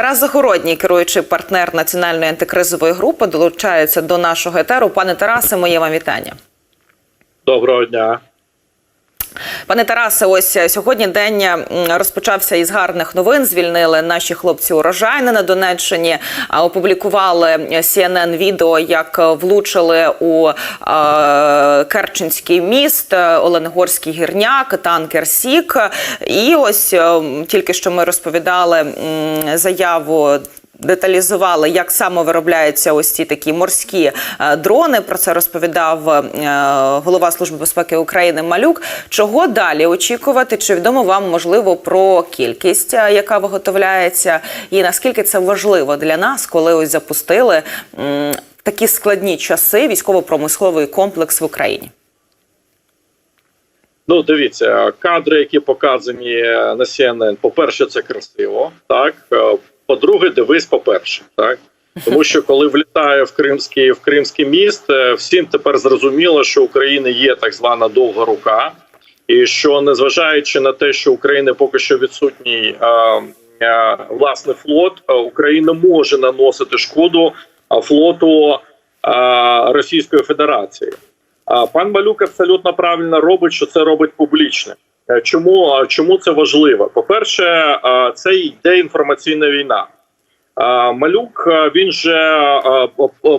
Тарас Загородній, керуючий партнер національної антикризової групи, долучається до нашого етеру. Пане Тарасе, моє вам вітання. Доброго дня. Пане Тарасе, ось е, сьогодні день розпочався із гарних новин. Звільнили наші хлопці урожайни на Донеччині. Опублікували CNN відео, як е, влучили у е, Керченський міст, е, Оленгорський гірняк, танкер Сік. І ось е, тільки що ми розповідали заяву. Деталізували, як саме виробляються ось ці такі морські е, дрони. Про це розповідав е, голова служби безпеки України Малюк. Чого далі очікувати? Чи відомо вам можливо про кількість, е, яка виготовляється, і наскільки це важливо для нас, коли ось запустили такі складні часи військово-промисловий комплекс в Україні? Ну, дивіться, кадри, які показані на CNN, по-перше, це красиво. Так, по-друге, дивись, по-перше, так. Тому що коли влітає в Кримський в Кримський міст, е, всім тепер зрозуміло, що України є так звана довга рука, і що незважаючи на те, що України поки що відсутній е, е, власний флот, Україна може наносити шкоду флоту е, Російської Федерації. А Пан Малюк абсолютно правильно робить, що це робить публічно. Е, Чому чому це важливо? По перше, це йде інформаційна війна. Малюк він же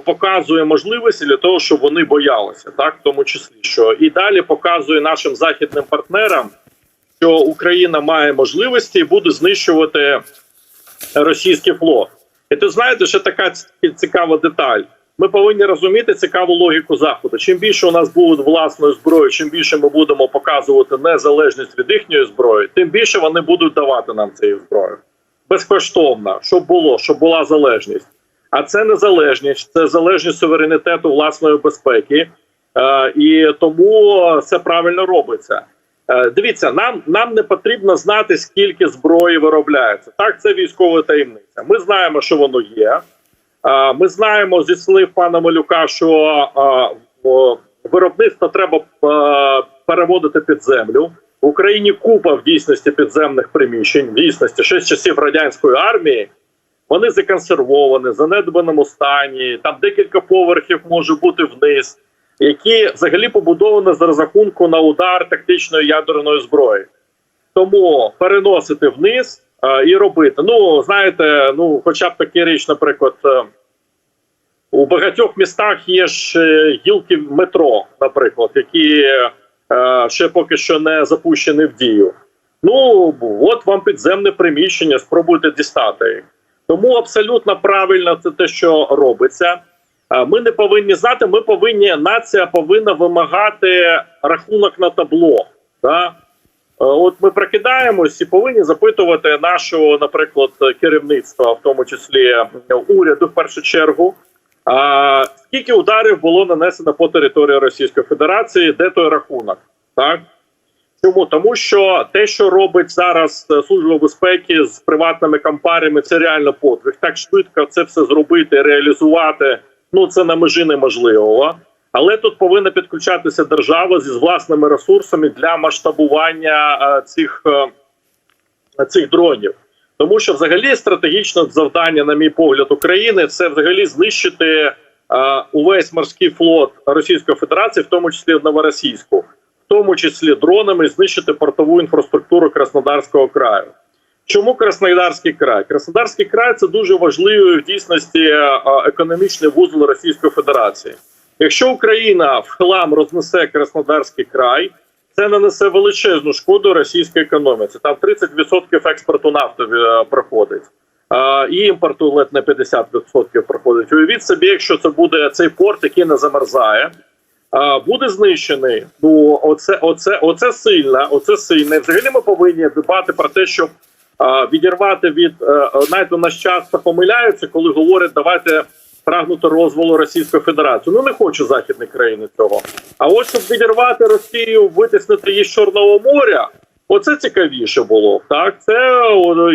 показує можливості для того, щоб вони боялися, так в тому числі, що і далі показує нашим західним партнерам, що Україна має можливості і буде знищувати російський флот. І ти знаєте, ще така цікава деталь. Ми повинні розуміти цікаву логіку заходу. Чим більше у нас буде власної зброї, чим більше ми будемо показувати незалежність від їхньої зброї, тим більше вони будуть давати нам цією зброю безкоштовно, щоб було, щоб була залежність. А це незалежність, це залежність суверенітету власної безпеки, е, і тому це правильно робиться. Е, Дивіться, нам нам не потрібно знати, скільки зброї виробляється. Так, це військова таємниця. Ми знаємо, що воно є. Е, Ми знаємо зі слів пана Малюка, що е, виробництво треба е, переводити під землю. В Україні купа в дійсності підземних приміщень, в дійсності ще з часів радянської армії. Вони законсервовані, в занедбаному стані. Там декілька поверхів може бути вниз, які взагалі побудовані з розрахунку на удар тактичної ядерної зброї. Тому переносити вниз і робити. Ну, знаєте, ну, хоча б такі річ, наприклад, е, у багатьох містах є ж е, гілки метро, наприклад, які е, ще поки що не запущені в дію. Ну, от вам підземне приміщення, спробуйте дістати. Тому абсолютно правильно це те, що робиться. Е, Ми не повинні знати, ми повинні, нація повинна вимагати рахунок на табло. Да? Е, От ми прокидаємось і повинні запитувати нашого, наприклад, керівництва, в тому числі е, уряду, в першу чергу, а, скільки ударів було нанесено по території Російської Федерації, де той рахунок? Так чому тому, що те, що робить зараз е, служба безпеки з приватними компаніями, це реально подвиг. Так швидко це все зробити, реалізувати. Ну це на межі неможливого. Але тут повинна підключатися держава зі власними ресурсами для масштабування е, цих, е, цих дронів. Тому що взагалі стратегічне завдання, на мій погляд, України це взагалі знищити е, увесь морський флот Російської Федерації, в тому числі Новоросійську, в тому числі дронами, знищити портову інфраструктуру Краснодарського краю. Чому Краснодарський край? Краснодарський край це дуже важливий в дійсності економічний вузол Російської Федерації. Якщо Україна в хлам рознесе Краснодарський край, це нанесе величезну шкоду російській економіці. Там 30% експорту нафти е, проходить. І імпорту ледь на 50% проходить. Уявіть собі, якщо це буде цей порт, який не замерзає, буде знищений. Ну оце, оце, оце сильно, оце сильно. І Взагалі ми повинні дбати про те, щоб відірвати від е, навіть у наш часто помиляються, коли говорять, давайте прагнути розвалу Російської Федерації. Ну не хочу західні країни цього. А от щоб відірвати Росію, витиснути її з Чорного моря. Оце цікавіше було так. Це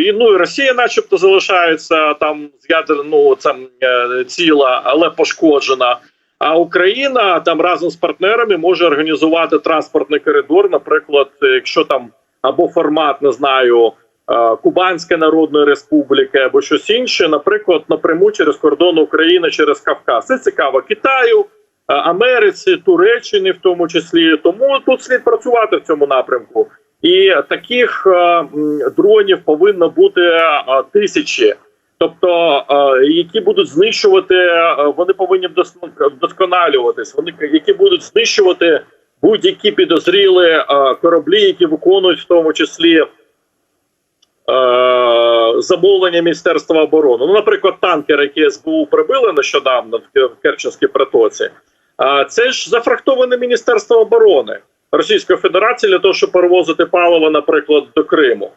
і ну і Росія, начебто, залишається там з ядерного там е, ціла, але пошкоджена. А Україна там разом з партнерами може організувати транспортний коридор. Наприклад, якщо там або формат не знаю Кубанська Народна Республіка або щось інше, наприклад, напряму через кордон України через Кавказ. Це цікаво Китаю, е, Америці, Туреччині, в тому числі. Тому тут слід працювати в цьому напрямку. І таких е, дронів повинно бути е, тисячі. Тобто, е, які будуть знищувати, е, вони повинні вдос- вдосконалюватись. Вони які будуть знищувати будь-які підозріли е, кораблі, які виконують в тому числі е, замовлення Міністерства оборони. Ну, наприклад, танкер, який СБУ прибили нещодавно в Керченській протоці. А це ж зафрахтоване Міністерство оборони Російської Федерації для того, щоб перевозити паливо, наприклад, до Криму.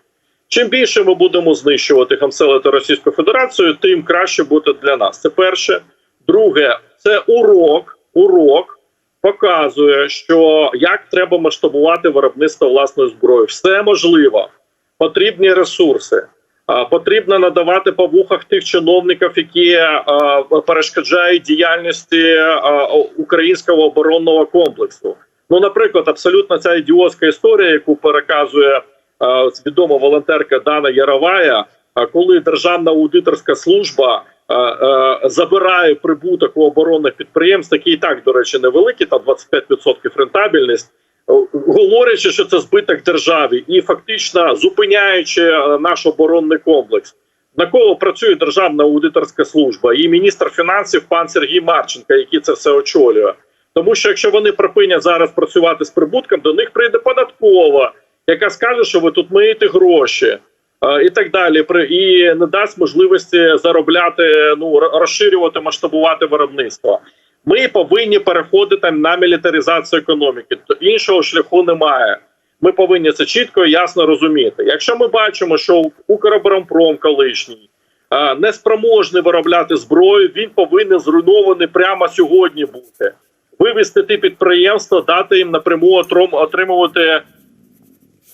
Чим більше ми будемо знищувати хамселити Російську Федерацію, тим краще буде для нас. Це перше. Друге, це урок. Урок показує, що як треба масштабувати виробництво власної зброї. Все можливо. Потрібні ресурси. Потрібно надавати по вухах тих чиновників, які а, перешкоджають діяльності а, українського оборонного комплексу. Ну, наприклад, абсолютно ця ідіотська історія, яку переказує е, відома волонтерка Дана Яровая, а коли Державна аудиторська служба е, е, забирає прибуток у оборонних підприємств, які і так, до речі, невеликі, там 25% рентабельність, е, говорячи, що це збиток державі, і фактично зупиняючи е, наш оборонний комплекс. На кого працює Державна аудиторська служба і міністр фінансів пан Сергій Марченко, який це все очолює. Тому що якщо вони припинять зараз працювати з прибутком, до них прийде податкова, яка скаже, що ви тут миєте гроші. е, І так далі, і не дасть можливості заробляти, ну розширювати, масштабувати виробництво. Ми повинні переходити на мілітаризацію економіки. То іншого шляху немає. Ми повинні це чітко і ясно розуміти. Якщо ми бачимо, що Укроборонпром колишній е, не спроможний виробляти зброю, він повинен зруйнований прямо сьогодні бути. Вивести ті підприємства, дати їм напряму отримувати,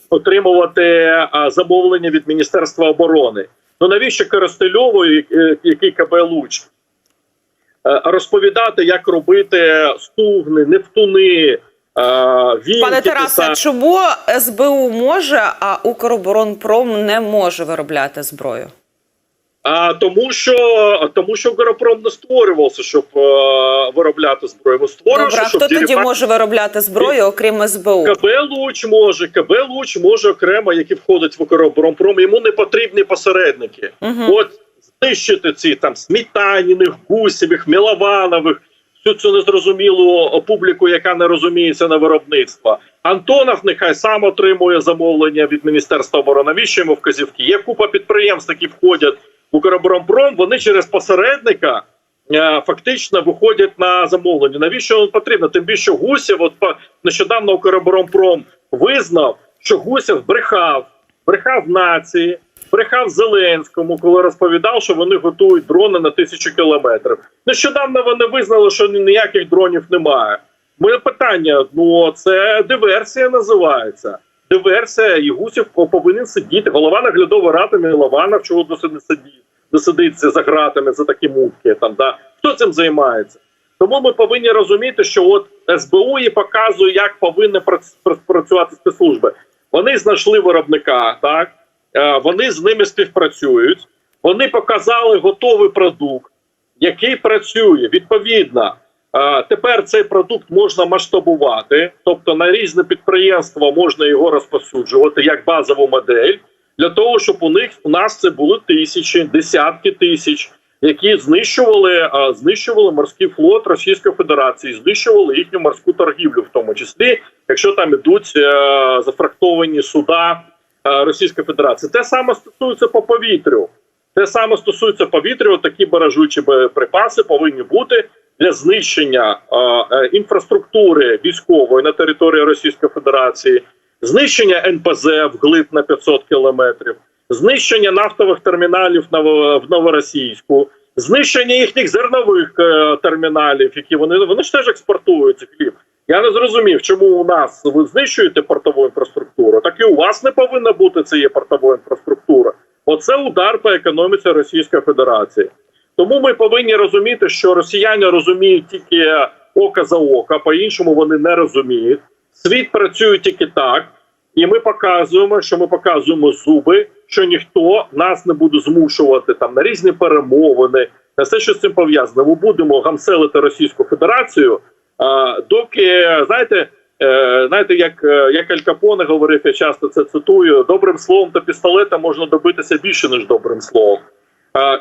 отримувати замовлення від Міністерства оборони. Ну навіщо Коростельову, який КБ Луч, розповідати, як робити стугни, нептуни, е, вінки. Пане Тарасе, писати? чому СБУ може, а Укроборонпром не може виробляти зброю? А тому, що тому, що Укрпром не створювався, щоб е, виробляти зброю. Він створювався, Добре, а щоб хто тоді дерибати- може виробляти зброю, окрім СБУ? КБ Луч може, КБ Луч може окремо, який входить в Укроборонпром. Йому не потрібні посередники. Мгм. От знищити ці там Смітаніних, Гусєвих, Мілованових, всю цю незрозумілу публіку, яка не розуміється на виробництво. Антонов нехай сам отримує замовлення від Міністерства оборони. Навіщо йому вказівки? Є купа підприємств, які входять в Укроборонпром, вони через посередника. е, Фактично виходять на замовлення. Навіщо воно потрібно? Тим більше Гусєв, от по- нещодавно Укроборонпром визнав, що Гусєв брехав, брехав нації, брехав Зеленському, коли розповідав, що вони готують дрони на тисячу кілометрів. Нещодавно вони визнали, що ніяких дронів немає. Моє питання: ну це диверсія називається. Диверсія, і Гусєв повинен сидіти. Голова наглядової ради Мілованов, чого досі не сидить, не сидиться за ґратами за такі мутки. Там да хто цим займається? Тому ми повинні розуміти, що от СБУ і показує, як повинні прац- працювати спецслужби. Вони знайшли виробника, так вони з ними співпрацюють. Вони показали готовий продукт, який працює. Відповідно, е, тепер цей продукт можна масштабувати, тобто на різне підприємства можна його розповсюджувати як базову модель, для того, щоб у них у нас це були тисячі, десятки тисяч, які знищували, е, знищували морський флот Російської Федерації, знищували їхню морську торгівлю, в тому числі, якщо там ідуть е, зафрахтовані суда е, Російської Федерації. Те саме стосується по повітрю. Те саме стосується повітря. Такі баражучі боєприпаси повинні бути для знищення е, е, інфраструктури військової на території Російської Федерації, знищення НПЗ вглиб на 500 кілометрів, знищення нафтових терміналів в Новоросійську, знищення їхніх зернових е, терміналів, які вони вони ж теж експортують. Я не зрозумів, чому у нас ви знищуєте портову інфраструктуру, так і у вас не повинна бути цієї портової інфраструктури. Оце удар по економіці Російської Федерації. Тому ми повинні розуміти, що росіяни розуміють тільки око за око, по іншому вони не розуміють. Світ працює тільки так. І ми показуємо, що ми показуємо зуби, що ніхто нас не буде змушувати там на різні перемовини, на все, що з цим пов'язано. Ми будемо гамселити Російську Федерацію. А, доки знаєте, знаєте, як, е, як Аль Капоне говорив, я часто це цитую: добрим словом та пістолетом можна добитися більше ніж добрим словом.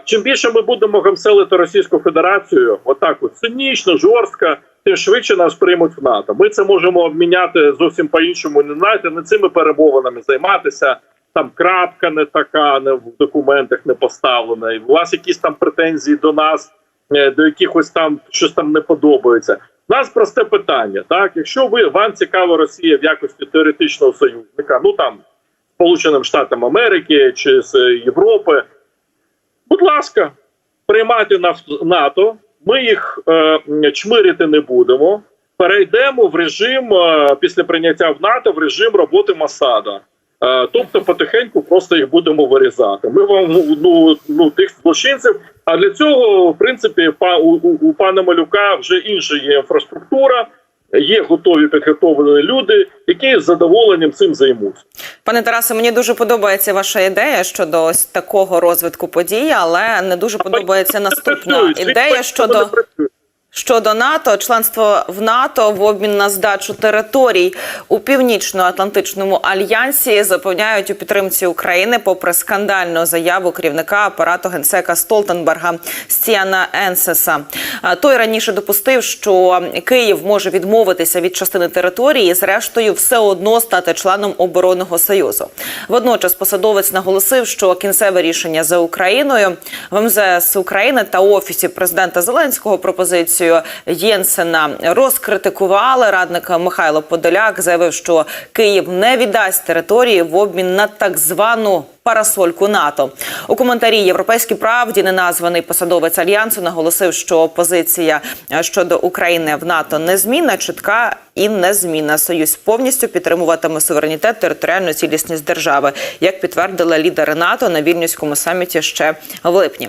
Чим більше ми будемо гамселити Російську Федерацію, отак от цинічно, жорстко, тим швидше нас приймуть в НАТО. Ми це можемо обміняти зовсім по-іншому. Не знаєте, не цими перемовинами займатися. Там крапка не така, не в документах не поставлена. І у вас якісь там претензії до нас, е, до якихось там щось там не подобається. У нас просте питання. Так, якщо ви вам цікава Росія в якості теоретичного союзника, ну там Сполученим Штатам Америки чи з Європи, будь ласка, приймайте на НАТО. Ми їх е, чмирити не будемо. Перейдемо в режим е, після прийняття в НАТО в режим роботи Масада. Е, тобто потихеньку просто їх будемо вирізати. Ми вам ну, ну, ну тих злочинців. А для цього, в принципі, па у, у, у пана Малюка вже інша є інфраструктура, є готові підготовлені люди, які з задоволенням цим займуться. Пане Тарасе, мені дуже подобається ваша ідея щодо ось такого розвитку подій, але не дуже подобається наступна ідея щодо. Щодо НАТО, членство в НАТО в обмін на здачу територій у північно-атлантичному альянсі запевняють у підтримці України, попри скандальну заяву керівника апарату генсека Столтенберга Стіана Енсеса. Той раніше допустив, що Київ може відмовитися від частини території, і зрештою все одно стати членом оборонного союзу. Водночас посадовець наголосив, що кінцеве рішення за Україною в МЗС України та офісі президента Зеленського пропозицію Єнсена розкритикували. Радник Михайло Подоляк заявив, що Київ не віддасть території в обмін на так звану. Парасольку НАТО у коментарі Європейській правді неназваний посадовець альянсу наголосив, що позиція щодо України в НАТО незмінна, чітка і незмінна. Союз повністю підтримуватиме суверенітет, територіальну цілісність держави, як підтвердили лідери НАТО на вільнюському саміті ще в липні.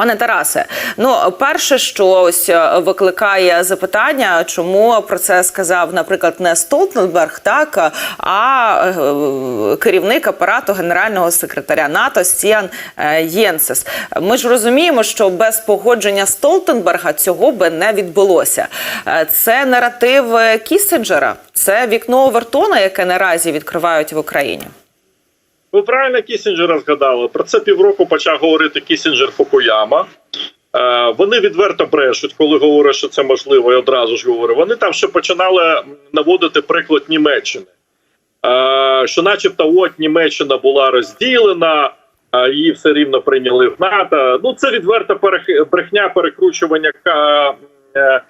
Пане Тарасе, ну перше, що ось е, викликає запитання, чому про це сказав, наприклад, не Столтенберг, так а е, керівник апарату генерального секретаря НАТО Стіан е, Єнсес. Ми ж розуміємо, що без погодження Столтенберга цього би не відбулося. Е, Це наратив е, Кісінджера, це вікно Овертона, яке наразі відкривають в Україні. Ви правильно Кісінджера згадали. Про це півроку почав говорити Кісінджер Фукуяма. Е, вони відверто брешуть, коли говорять, що це можливо, і одразу ж говорю. Вони там ще починали наводити приклад Німеччини. Е, що, начебто, от Німеччина була розділена, а її все рівно прийняли в НАТО. Ну, це відверта брехня перекручування е,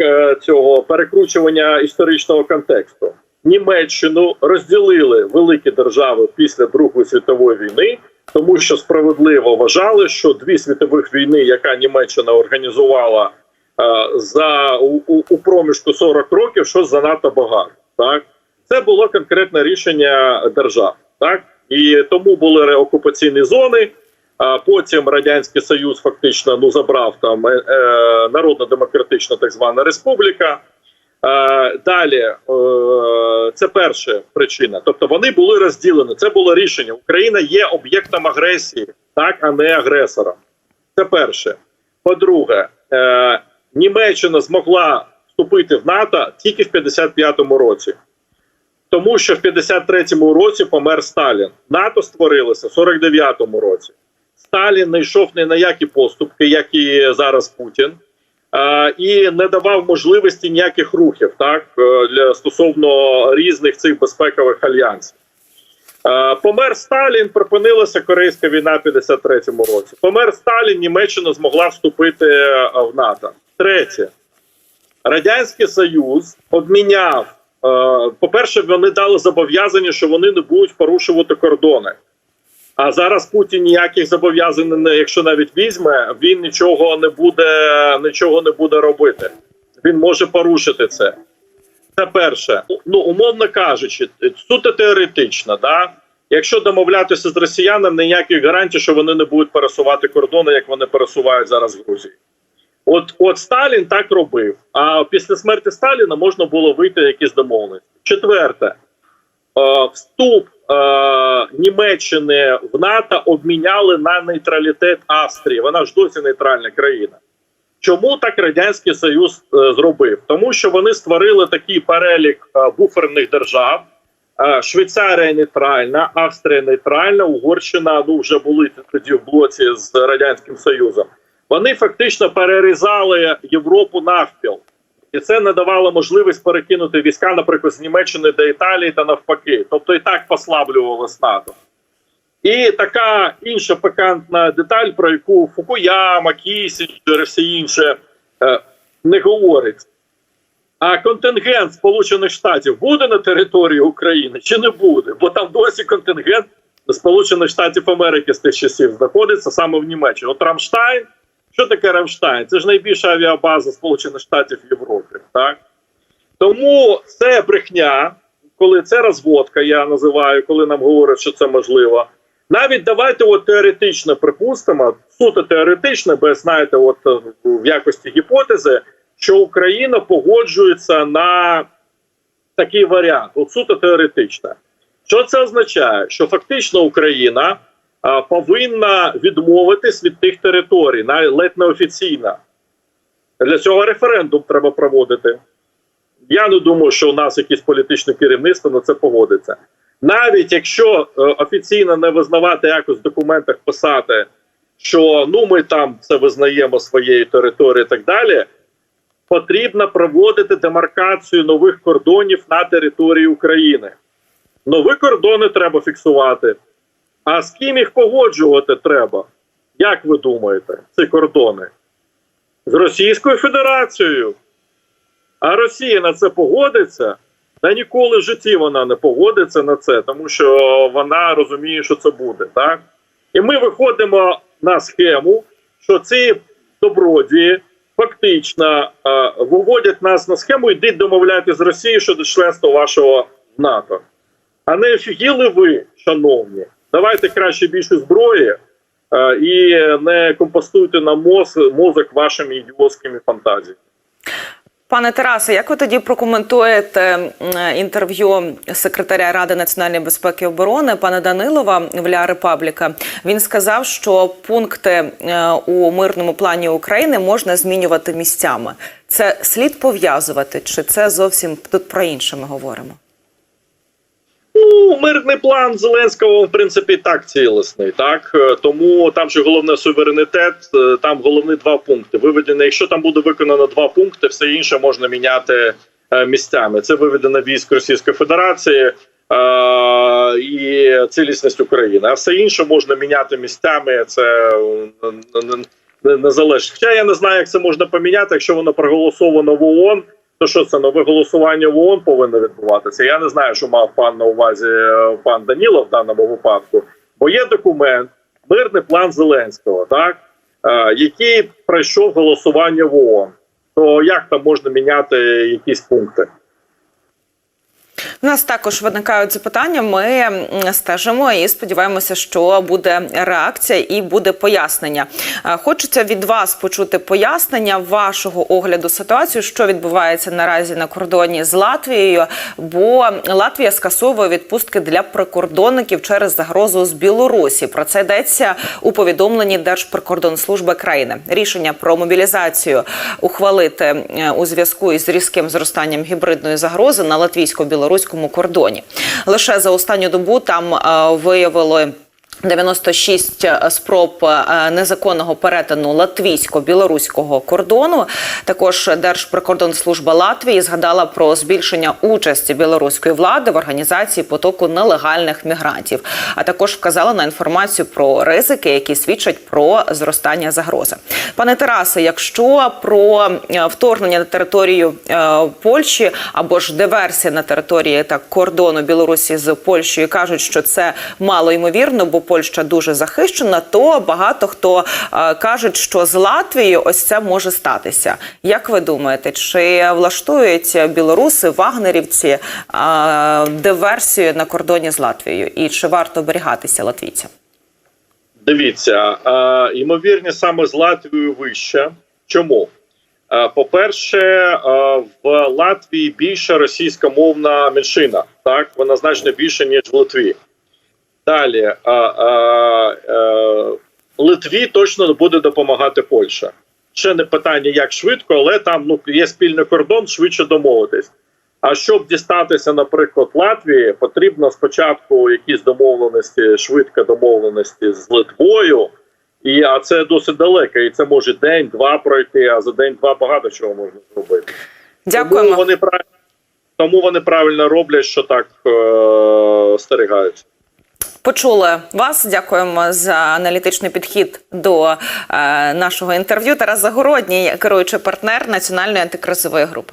е, цього перекручування історичного контексту. Німеччину розділили великі держави після Другої світової війни, тому що справедливо вважали, що дві світових війни, яка Німеччина організувала е, за у, у, проміжку 40 років, що занадто багато. Так це було конкретне рішення держав, так і тому були реокупаційні зони. А потім радянський союз фактично ну забрав там е, е, народно-демократична так звана республіка. Е, далі е, це перша причина. Тобто вони були розділені. Це було рішення. Україна є об'єктом агресії, так а не агресором. Це перше. По-друге, е, Німеччина змогла вступити в НАТО тільки в 55-му році. Тому що в 53-му році помер Сталін. НАТО створилося в 49-му році. Сталін не йшов ні на які поступки, як і зараз Путін, і не давав можливості ніяких рухів так е, для стосовно різних цих безпекових альянсів. Е, Помер Сталін, припинилася Корейська війна в 53-му році. Помер Сталін, Німеччина змогла вступити е, в НАТО. Третє, Радянський Союз обміняв. е, По-перше, вони дали зобов'язання, що вони не будуть порушувати кордони. А зараз Путін ніяких зобов'язань, якщо навіть візьме, він нічого не буде, нічого не буде робити. Він може порушити це. Це перше. Ну, умовно кажучи, суто теоретично, да? якщо домовлятися з росіянами, ніяких гарантій, що вони не будуть пересувати кордони, як вони пересувають зараз в Грузії. От, от Сталін так робив. А після смерті Сталіна можна було вийти якісь домовленості. Четверте, е, вступ Німеччини в НАТО обміняли на нейтралітет Австрії. Вона ж досі нейтральна країна. Чому так радянський Союз е, зробив? Тому що вони створили такий перелік е, буферних держав. Е, Швейцарія нейтральна, Австрія нейтральна, Угорщина ну вже були тоді в блоці з радянським Союзом. Вони фактично перерізали Європу навпіл, і це не давало можливість перекинути війська, наприклад, з Німеччини до Італії та навпаки. Тобто і так послаблювалось НАТО. І така інша пикантна деталь, про яку Фукуяма, Кісінджер і все інше не говорить. А контингент Сполучених Штатів буде на території України чи не буде? Бо там досі контингент Сполучених Штатів Америки з тих часів знаходиться саме в Німеччині. От Рамштайн, що таке Рамштайн? Це ж найбільша авіабаза Сполучених Штатів в Європі. Так? Тому це брехня, коли це розводка, я називаю, коли нам говорять, що це можливо. Навіть давайте от теоретично припустимо, суто теоретично, без знаєте, от е, в якості гіпотези, що Україна погоджується на такий варіант, от суто теоретично. Що це означає? Що фактично Україна повинна відмовитись від тих територій, навіть ледь неофіційно. Для цього референдум треба проводити. Я не думаю, що у нас якесь політичне керівництво на це погодиться. Навіть якщо е, офіційно не визнавати якось в документах писати, що ну ми там це визнаємо своєю територією і так далі, потрібно проводити демаркацію нових кордонів на території України. Нові кордони треба фіксувати. А з ким їх погоджувати треба? Як ви думаєте, ці кордони? З Російською Федерацією. А Росія на це погодиться? Та ніколи в житті вона не погодиться на це, тому що вона розуміє, що це буде. Так? І ми виходимо на схему, що ці добродії фактично е, виводять нас на схему, йдіть домовляти з Росією щодо членства вашого НАТО. А не офігіли ви, шановні, давайте краще більше зброї е, і не компостуйте на моз, мозок вашими ідіотськими фантазіями. Пане Тарасе, як ви тоді прокоментуєте інтерв'ю секретаря Ради національної безпеки і оборони пана Данилова в Ля Репабліка? Він сказав, що пункти е, у мирному плані України можна змінювати місцями. Це слід пов'язувати, чи це зовсім тут про інше ми говоримо? Ну, мирний план Зеленського, в принципі, так цілісний. Так Е, тому там же головне суверенітет, е, там головні два пункти. Виведено, якщо там буде виконано два пункти, все інше можна міняти е, місцями. Це виведено військ Російської Федерації і цілісність України. А все інше можна міняти місцями. Це не, не залежить. Хоча я не знаю, як це можна поміняти, якщо воно проголосовано в ООН. То що це нове голосування в ООН повинно відбуватися? Я не знаю, що мав пан на увазі е, пан Даніло в даному випадку, бо є документ, мирний план Зеленського, так е, який пройшов голосування в ООН. То як там можна міняти якісь пункти? У нас також виникають запитання. Ми стежимо і сподіваємося, що буде реакція і буде пояснення. Е, Хочеться від вас почути пояснення вашого огляду ситуації, що відбувається наразі на кордоні з Латвією, бо Латвія скасовує відпустки для прикордонників через загрозу з Білорусі. Про це йдеться у повідомленні Держприкордонслужби країни. Рішення про мобілізацію ухвалити е, у зв'язку із різким зростанням гібридної загрози на латвійсько-білоруському кордоні. Лише за останню добу там е, виявили. 96 спроб е, незаконного перетину латвійсько-білоруського кордону. Також Держприкордонслужба Латвії згадала про збільшення участі білоруської влади в організації потоку нелегальних мігрантів, а також вказала на інформацію про ризики, які свідчать про зростання загрози. Пане Тарасе, якщо про е, вторгнення на територію е, Польщі або ж диверсія на території так кордону Білорусі з Польщею кажуть, що це мало ймовірно, бо Польща дуже захищена, то багато хто е, кажуть, що з Латвією ось це може статися. Як ви думаєте, чи влаштують білоруси, вагнерівці е, диверсію на кордоні з Латвією, і чи варто оберігатися латвійцям? Дивіться, е, ймовірність саме з Латвією вища. Чому? Е, По-перше, е, в Латвії більша російськомовна меншина. Так, вона значно більше ніж в Литві. Далі е, е, е, Литві точно буде допомагати Польща. Ще не питання, як швидко, але там ну є спільний кордон, швидше домовитись. А щоб дістатися, наприклад, Латвії, потрібно спочатку якісь домовленості, швидко домовленості з Литвою. І а це досить далеко, і це може день-два пройти, а за день-два багато чого можна зробити. Дякуємо. Тому вони тому вони правильно роблять, що так е- стерігаються. Почули вас. Дякуємо за аналітичний підхід до е, нашого інтерв'ю. Тарас Загородній, керуючий партнер національної антикризової групи.